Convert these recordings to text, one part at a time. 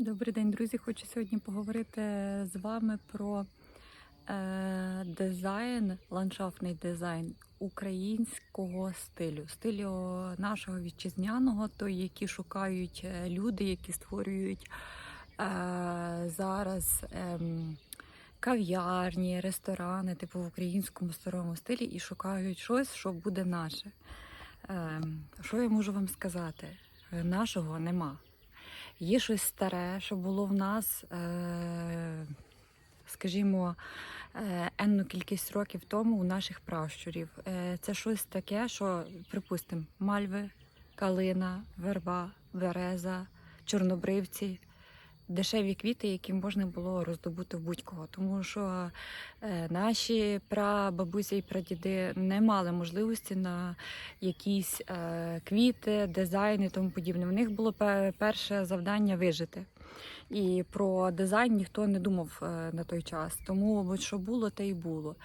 Добрий день, друзі. Хочу сьогодні поговорити з вами про е, дизайн, ландшафтний дизайн українського стилю, стилю нашого вітчизняного, той, який шукають е, люди, які створюють е, зараз. ем, Кав'ярні, ресторани, типу в українському старому стилі, і шукають щось, що буде наше. Ем, Що я можу вам сказати? Е, Нашого нема. Є щось старе, що було в нас, е, скажімо, е, енну кількість років тому у наших пращурів. Е, Це щось таке, що, припустимо, мальви, калина, верба, береза, чорнобривці. Дешеві квіти, які можна було роздобути в будь-кого, тому що е, наші прабабусі і прадіди не мали можливості на якісь е, квіти, дизайни і тому подібне. В них було перше завдання вижити. І про дизайн ніхто не думав е, на той час. Тому що було, те й було.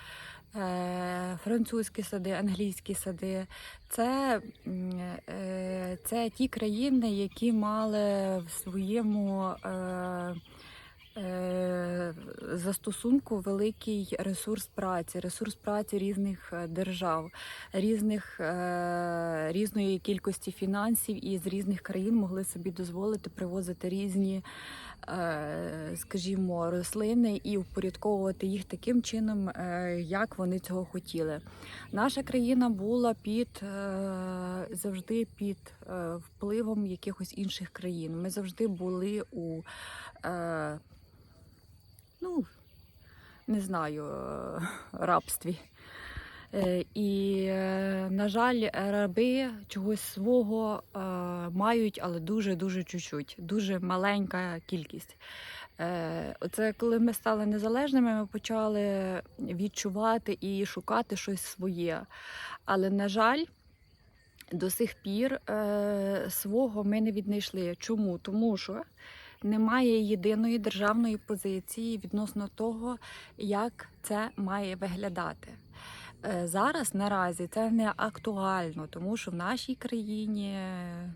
Е, Французькі сади, англійські сади. Це, е, це ті країни, які мали в своєму е, застосунку великий ресурс праці, ресурс праці різних е, держав, різних, е, різної кількості фінансів і з різних країн могли собі дозволити привозити різні, е, скажімо, рослини і упорядковувати їх таким чином, е, як вони цього хотіли. Наша країна була під е, завжди під е, впливом якихось інших країн. Ми завжди були у е, ну, не знаю, е, рабстві. Е, І, е, на жаль, раби чогось свого мають, але дуже-дуже чуть-чуть, дуже маленька кількість. Оце коли ми стали незалежними, ми почали відчувати і шукати щось своє. Але, на жаль, до сих пір свого ми не віднайшли. Чому? Тому що немає єдиної державної позиції відносно того, як це має виглядати. Е, Зараз наразі це не актуально, тому що в нашій країні, е,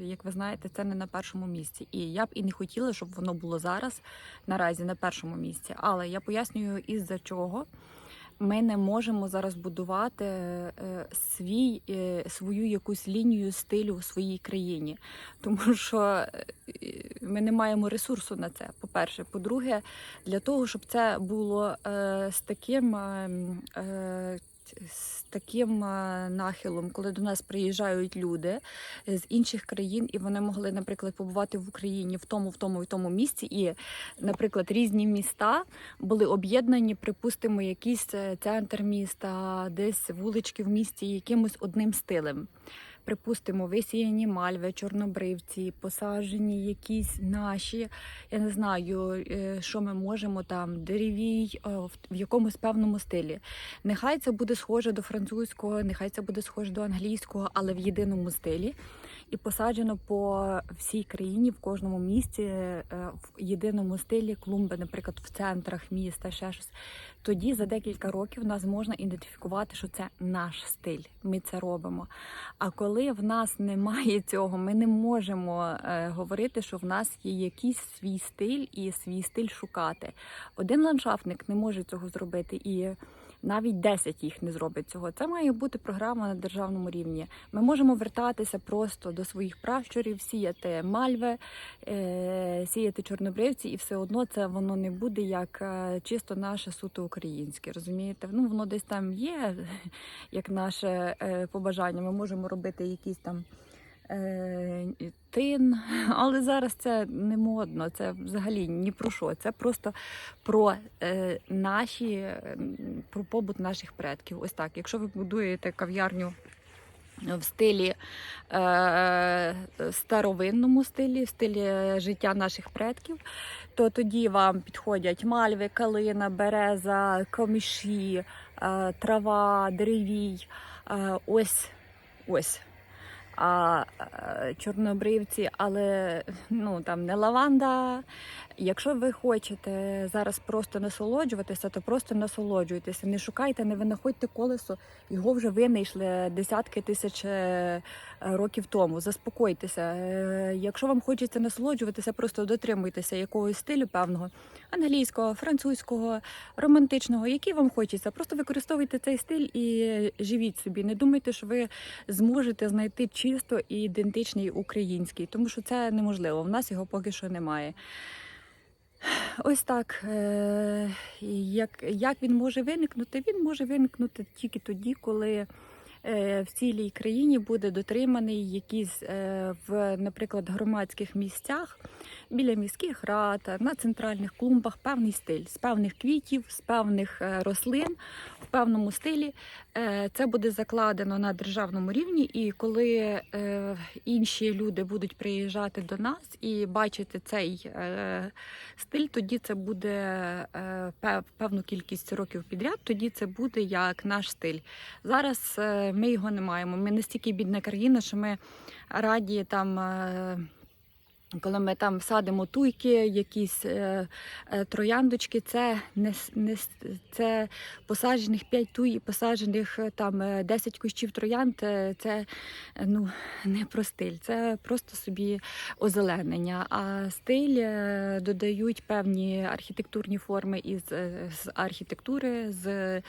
як ви знаєте, це не на першому місці. І я б і не хотіла, щоб воно було зараз наразі на першому місці. Але я пояснюю, із-за чого ми не можемо зараз будувати е, свій, свою якусь лінію стилю в своїй країні, тому що ми не маємо ресурсу на це. По-перше, по-друге, для того, щоб це було е, з таким. е, е, з таким е, нахилом, коли до нас приїжджають люди з інших країн, і вони могли, наприклад, побувати в Україні в тому, в тому і тому місці, і, наприклад, різні міста були об'єднані, припустимо, якийсь е, центр міста, десь вулички в місті якимось одним стилем. Припустимо, висіяні мальви, чорнобривці, посаджені якісь наші, я не знаю, е, що ми можемо там, деревій е, в- якомусь певному стилі. Нехай це буде схоже до французького, нехай це буде схоже до англійського, але в єдиному стилі. І посаджено по всій країні, в кожному місті, е, в єдиному стилі клумби, наприклад, в центрах міста, ще щось. Тоді за декілька років нас можна ідентифікувати, що це наш стиль. Ми це робимо. А коли в нас немає цього, ми не можемо е, говорити, що в нас є якийсь свій стиль і свій стиль шукати. Один ландшафтник не може цього зробити, і навіть 10 їх не зробить цього. Це має бути програма на державному рівні. Ми можемо вертатися просто до своїх пращурів, сіяти мальви, е, сіяти чорнобривці, і все одно це воно не буде як е, чисто наше суто українське. Розумієте? Ну воно десь там є, як наше е, побажання. Ми можемо робити якісь там. Е, Тин, але зараз це не модно, це взагалі ні про що. Це просто про е, наші, про побут наших предків. Ось так. Якщо ви будуєте кав'ярню в стилі е, старовинному стилі, в стилі життя наших предків, то тоді вам підходять мальви, калина, береза, коміші, е, трава, деревій. Е, ось ось. А е, чорнобривці, але ну там не лаванда. Якщо ви хочете зараз просто насолоджуватися, то просто насолоджуйтеся. Не шукайте, не винаходьте колесо. Його вже винайшли десятки тисяч е, років тому. Заспокойтеся. Е, Якщо вам хочеться насолоджуватися, просто дотримуйтеся якогось стилю певного англійського, французького, романтичного, який вам хочеться. Просто використовуйте цей стиль і живіть собі. Не думайте, що ви зможете знайти чисто і ідентичний український, тому що це неможливо. В нас його поки що немає. Ось так. е, Як, як він може виникнути? Він може виникнути тільки тоді, коли е, в цілій країні буде дотриманий якийсь, е, в, наприклад, громадських місцях, біля міських рад, на центральних клумбах певний стиль з певних квітів, з певних е, рослин в певному стилі. Е, Це буде закладено на державному рівні, і коли е, інші люди будуть приїжджати до нас і бачити цей стиль, тоді це буде певну кількість років підряд. Тоді це буде як наш стиль. Зараз ми його не маємо. Ми настільки бідна країна, що ми раді там. Е, Коли ми там садимо туйки, якісь е, е, трояндочки, це не, не це посаджених 5 туй, і посаджених е, там е, 10 кущів троянд. е, Це е, ну не про стиль, це просто собі озеленення. А стиль е, додають певні архітектурні форми із е, з архітектури, з, е,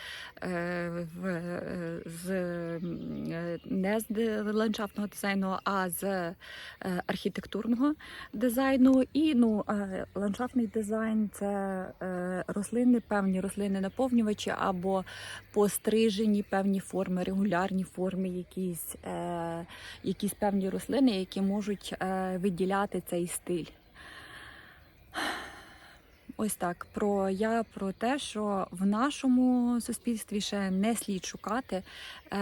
в, е, з е, не з ландшафтного дизайну, а з е, архітектурного дизайну. І ну, е, ландшафтний дизайн це е, рослини, певні рослини наповнювачі або пострижені певні форми, регулярні форми, якісь, е, якісь певні рослини, які можуть виділяти цей стиль. Ось так. Про я про те, що в нашому суспільстві ще не слід шукати е,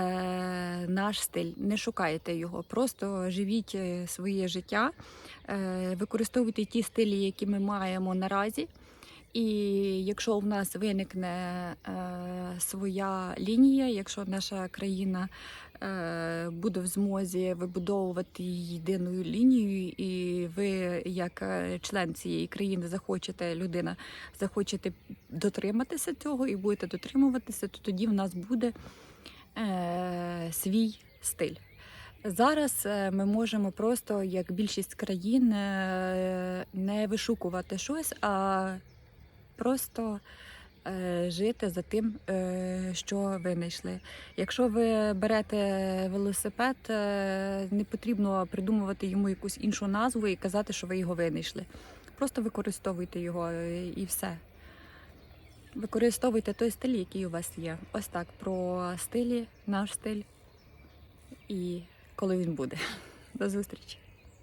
наш стиль. Не шукайте його, просто живіть е, своє життя, е, використовуйте ті стилі, які ми маємо наразі. І якщо в нас виникне е, своя лінія, якщо наша країна е, буде в змозі вибудовувати єдиною лінією, і ви, як е, член цієї країни, захочете людина, захочете дотриматися цього і будете дотримуватися, то тоді в нас буде е, свій стиль. Зараз е, ми можемо просто, як більшість країн, е, не вишукувати щось, а просто жити за тим, е, що винайшли. Якщо ви берете велосипед, е, не потрібно придумувати йому якусь іншу назву і казати, що ви його винайшли. Просто використовуйте його е, і все. Використовуйте той стиль, який у вас є. Ось так про стилі, наш стиль і коли він буде. До зустрічі!